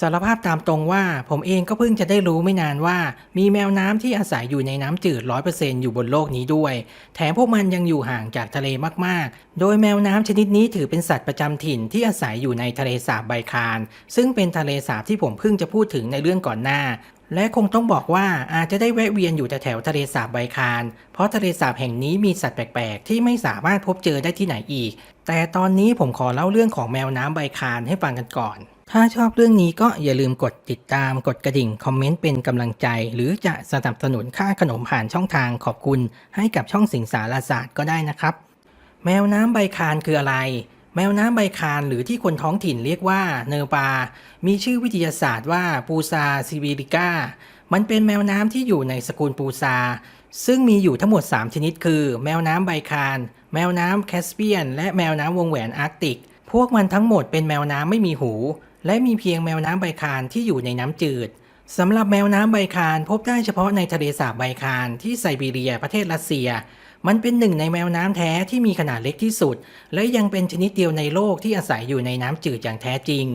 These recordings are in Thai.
สารภาพตามตรงว่าผมเองก็เพิ่งจะได้รู้ไม่นานว่า มีแมวน้ำที่อาศัยอยู่ในน้ำจืด 100%อยู่บนโลกนี้ด้วย แถมพวกมันยังอยู่ห่างจากทะเลมากๆ โดยแมวน้ำชนิดนี้ถือเป็นสัตว์ประจำถิ่นที่อาศัยอยู่ในทะเลสาบไบคาร ซึ่งเป็นทะเลสาบที่ผมเพิ่งจะพูดถึงในเรื่องก่อนหน้าและคงต้องบอกว่าอาจจะได้แวะเวียนอยู่แถวทะเลสาบไบคาร เพราะทะเลสาบแห่งนี้มีสัตว์แปลกๆ ที่ไม่สามารถพบเจอได้ที่ไหนอีก แต่ตอนนี้ผมขอเล่าเรื่องของแมวน้ำไบคารให้ฟังกันก่อน ถ้าชอบเรื่องนี้ก็อย่าลืมกดติดตาม กดกระดิ่ง คอมเมนต์เป็นกำลังใจ หรือจะสนับสนุนค่าขนมผ่านช่องทางขอบคุณ ให้กับช่องสิงสารศาสตร์ก็ได้นะครับ แมวน้ำใบคานคืออะไร แมวน้ำใบคานหรือที่คนท้องถิ่นเรียกว่าเนอปา มีชื่อวิทยาศาสตร์ว่าปูซาซิวิริก้ามันเป็นแมวน้ำที่อยู่ในสกุลปูซา ซึ่งมีอยู่ทั้งหมด 3 ชนิดคือ แมวน้ำใบคาน แมวน้ำแคสเปียน และแมวน้ำวงแหวนอาร์กติก พวกมันทั้งหมดเป็นแมวน้ำไม่มีหู และมีเพียงแมวน้ำใบคานที่อยู่ในน้ำจืด สำหรับแมวน้ำใบคานพบได้เฉพาะในทะเลสาบใบคานที่ไซบีเรียประเทศรัสเซีย มันเป็นหนึ่งในแมวน้ำแท้ที่มีขนาดเล็กที่สุด และยังเป็นชนิดเดียวในโลกที่อาศัยอยู่ในน้ำจืดอย่างแท้จริง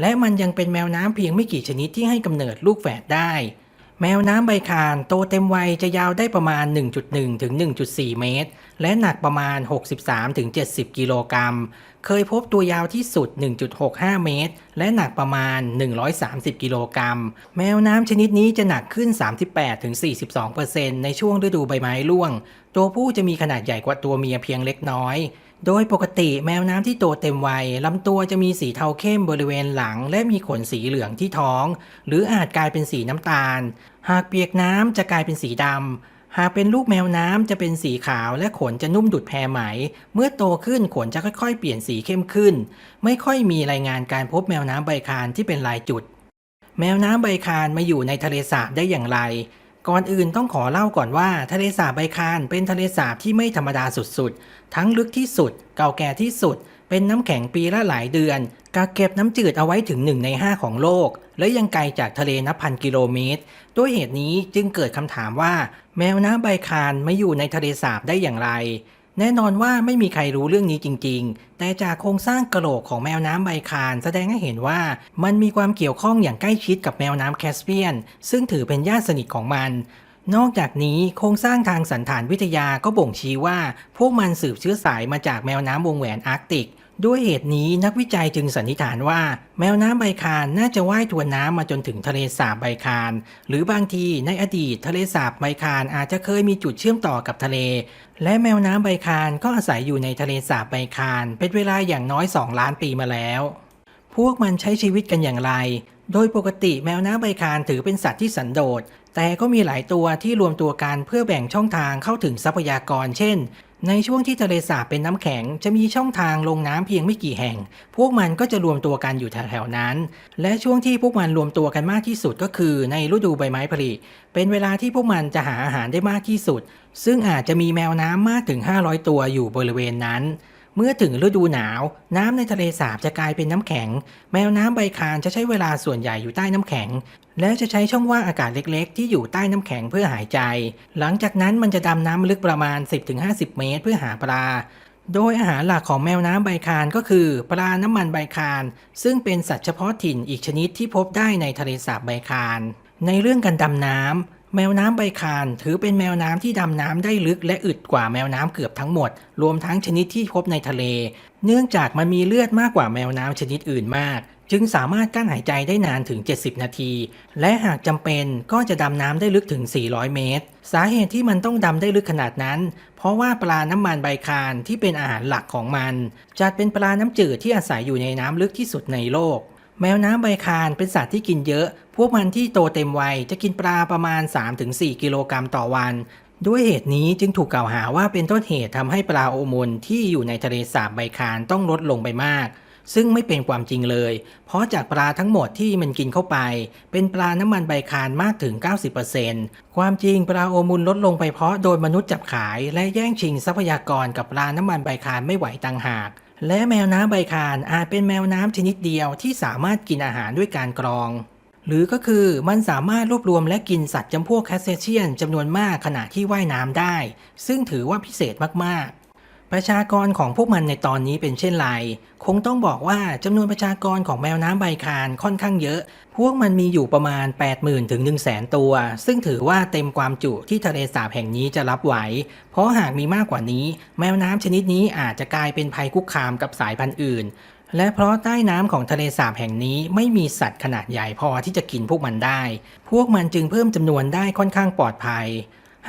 และมันยังเป็นแมวน้ำเพียงไม่กี่ชนิดที่ให้กำเนิดลูกแฝดได้ แมวน้ำใบคานโตเต็มวัยจะยาวได้ประมาณ 1.1 ถึง 1.4 เมตร และหนักประมาณ 63 ถึง 70 กิโลกรัม เคยพบตัวยาวที่สุด 1.65 เมตร และหนักประมาณ 130 กิโลกรัม แมวน้ำชนิดนี้จะหนักขึ้น 38ถึง42ในช่วงฤดูใบไม้ร่วง ตัวผู้จะมีขนาดใหญ่กว่าตัวเมียเพียงเล็กน้อย โดยปกติแมวน้ำที่โตเต็มวัยลำตัวจะมีสีเทาเข้มบริเวณหลัง และมีขนสีเหลืองที่ท้อง หรืออาจกลายเป็นสีน้ำตาล หากเปียกน้ำจะกลายเป็นสีดำหากเป็นลูกแมวน้ำจะเป็นสีขาวและขนจะนุ่มดุดแพรไหม เมื่อโตขึ้นขนจะค่อยๆ เปลี่ยนสีเข้มขึ้น ไม่ค่อยมีรายงานการพบแมวน้ำใบคานที่เป็นลายจุด แมวน้ำใบคานมาอยู่ในทะเลสาบได้อย่างไร ก่อนอื่นต้องขอเล่าก่อนว่าทะเลสาบใบคานเป็นทะเลสาบที่ไม่ธรรมดาสุดๆ ทั้งลึกที่สุด เก่าแก่ที่สุด เป็นน้ำแข็งปีละหลายเดือนกักเก็บน้ำจืดเอาไว้ถึง 1 ใน 5 ของโลก และยังไกลจากทะเลนับพันกิโลเมตร ด้วยเหตุนี้จึงเกิดคำถามว่า แมวน้ำใบคานมาอยู่ในทะเลสาบได้อย่างไร แน่นอนว่าไม่มีใครรู้เรื่องนี้จริง ๆ แต่จากโครงสร้างกระโหลกของแมวน้ำใบคานแสดงให้เห็นว่ามันมีความเกี่ยวข้องอย่างใกล้ชิดกับแมวน้ำแคสเปียน ซึ่งถือเป็นญาติสนิทของมัน นอกจากนี้โครงสร้างทางสันฐานวิทยาก็บ่งชี้ว่า พวกมันสืบเชื้อสายมาจากแมวน้ำวงแหวนอาร์กติก ด้วยเหตุนี้นักวิจัยจึงสันนิษฐานว่า แมวน้ำใบคานน่าจะว่ายทวนน้ำมาจนถึงทะเลสาบใบคาน หรือบางทีในอดีตทะเลสาบใบคานอาจจะเคยมีจุดเชื่อมต่อกับทะเล และแมวน้ำใบคานก็อาศัยอยู่ในทะเลสาบใบคาน เป็นเวลาอย่างน้อย 2 ล้านปีมาแล้ว พวกมันใช้ชีวิตกันอย่างไร โดยปกติแมวน้ำใบคานถือเป็นสัตว์ที่สันโดษแต่ก็มีหลายตัวที่รวมตัวกันเพื่อแบ่งช่องทางเข้าถึงทรัพยากร เช่น ในช่วงที่ทะเลสาบเป็นน้ำแข็ง จะมีช่องทางลงน้ำเพียงไม่กี่แห่ง พวกมันก็จะรวมตัวกันอยู่แถวๆนั้น และช่วงที่พวกมันรวมตัวกันมากที่สุดก็คือในฤดูใบไม้ผลิเป็นเวลาที่พวกมันจะหาอาหารได้มากที่สุด ซึ่งอาจจะมีแมวน้ำมากถึง 500 ตัวอยู่บริเวณนั้น เมื่อถึงฤดูหนาว น้ำในทะเลสาบจะกลายเป็นน้ำแข็ง แมวน้ำใบคานจะใช้เวลาส่วนใหญ่อยู่ใต้น้ำแข็ง และจะใช้ช่องว่างอากาศเล็กๆ ที่อยู่ใต้น้ำแข็งเพื่อหายใจ หลังจากนั้นมันจะดำน้ำลึกประมาณ 10-50 เมตรเพื่อหาปลา โดยอาหารหลักของแมวน้ำใบคานก็คือปลาน้ำมันใบคาน ซึ่งเป็นสัตว์เฉพาะถิ่นอีกชนิดที่พบได้ในทะเลสาบใบคานในเรื่องการดำน้ำ แมวน้ำใบคานถือเป็นแมวน้ำที่ดำน้ำได้ลึกและอึดกว่าแมวน้ำเกือบทั้งหมด รวมทั้งชนิดที่พบในทะเล เนื่องจากมันมีเลือดมากกว่าแมวน้ำชนิดอื่นมาก จึงสามารถกั้นหายใจได้นานถึง 70 นาที และหากจำเป็นก็จะดำน้ำได้ลึกถึง 400 เมตร สาเหตุที่มันต้องดำได้ลึกขนาดนั้น เพราะว่าปลาน้ำมันใบคานที่เป็นอาหารหลักของมันจัดเป็นปลาน้ำจืดที่อาศัยอยู่ในน้ำลึกที่สุดในโลก แมวน้ำใบคานเป็นสัตว์ที่กินเยอะ พวกมันที่โตเต็มวัยจะกินปลาประมาณ 3-4 กิโลกรัมต่อวัน ด้วยเหตุนี้จึงถูกกล่าวหาว่าเป็นต้นเหตุทำให้ปลาโอมนที่อยู่ในทะเลสาบใบคานต้องลดลงไปมาก ซึ่งไม่เป็นความจริงเลย เพราะจากปลาทั้งหมดที่มันกินเข้าไป เป็นปลาน้ำมันใบคานมากถึง 90%ความจริงปลาโอมุนลดลงไปเพราะโดนมนุษย์จับขาย และแย่งชิงทรัพยากรกับปลาน้ำมันใบคานไม่ไหวต่างหาก และแมวน้ำใบคานอาจเป็นแมวน้ำชนิดเดียวที่สามารถกินอาหารด้วยการกรอง หรือก็คือมันสามารถรวบรวมและกินสัตว์จำพวกแคสเซเชียนจำนวนมากขณะที่ว่ายน้ำได้ ซึ่งถือว่าพิเศษมากๆ ประชากรของพวกมันในตอนนี้เป็นเช่นไร คงต้องบอกว่าจำนวนประชากรของแมวน้ำใบคานค่อนข้างเยอะ พวกมันมีอยู่ประมาณ 80,000ถึง100,000 ตัว ซึ่งถือว่าเต็มความจุที่ทะเลสาบแห่งนี้จะรับไหว เพราะหากมีมากกว่านี้ แมวน้ำชนิดนี้อาจจะกลายเป็นภัยคุกคามกับสายพันธุ์อื่น และเพราะใต้น้ำของทะเลสาบแห่งนี้ไม่มีสัตว์ขนาดใหญ่พอที่จะกินพวกมันได้ พวกมันจึงเพิ่มจำนวนได้ค่อนข้างปลอดภัย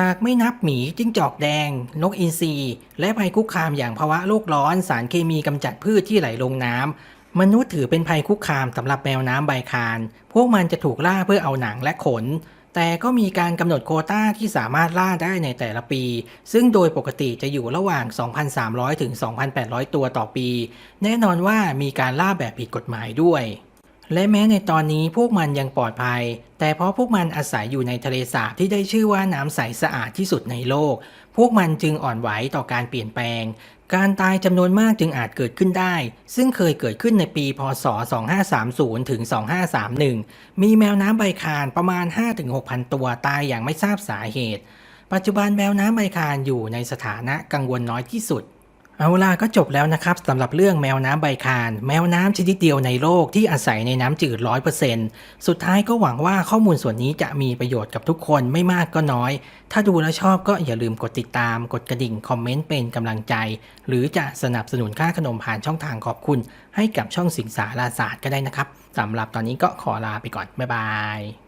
หากไม่นับหมีจิ้งจอกแดง นกอินทรีและภัยคุกคามอย่างภาวะโลกร้อนสารเคมีกำจัดพืชที่ไหลลงน้ำมนุษย์ถือเป็นภัยคุกคามสำหรับแมวน้ำใบคาน พวกมันจะถูกล่าเพื่อเอาหนังและขน แต่ก็มีการกำหนดโคต้าที่สามารถล่าได้ในแต่ละปี ซึ่งโดยปกติจะอยู่ระหว่าง 2,300 ถึง 2,800 ตัวต่อปี แน่นอนว่ามีการล่าแบบผิดกฎหมายด้วย และแม้ในตอนนี้พวกมันยังปลอดภัย แต่เพราะพวกมันอาศัยอยู่ในทะเลสาบที่ได้ชื่อว่าน้ำใสสะอาดที่สุดในโลก พวกมันจึงอ่อนไหวต่อการเปลี่ยนแปลง การตายจำนวนมากจึงอาจเกิดขึ้นได้ ซึ่งเคยเกิดขึ้นในปี พศ 2530 ถึง 2531 มีแมวน้ำใบคานประมาณ 5-6,000 ตัวตายอย่างไม่ทราบสาเหตุ ปัจจุบันแมวน้ำใบคานอยู่ในสถานะกังวลน้อยที่สุด เอาล่ะก็จบแล้วนะครับสำหรับเรื่องแมวน้ำใบคาน แมวน้ำชนิดเดียวในโลกที่อาศัยในน้ำจืด 100%สุดท้ายก็หวังว่าข้อมูลส่วนนี้จะมีประโยชน์กับทุกคนไม่มากก็น้อย ถ้าดูแล้วชอบก็อย่าลืมกดติดตาม กดกระดิ่ง คอมเมนต์เป็นกำลังใจ หรือจะสนับสนุนค่าขนมผ่านช่องทางขอบคุณ ให้กับช่องสิงสาราศาสตร์ก็ได้นะครับสำหรับตอนนี้ก็ขอลาไปก่อนบ๊ายบาย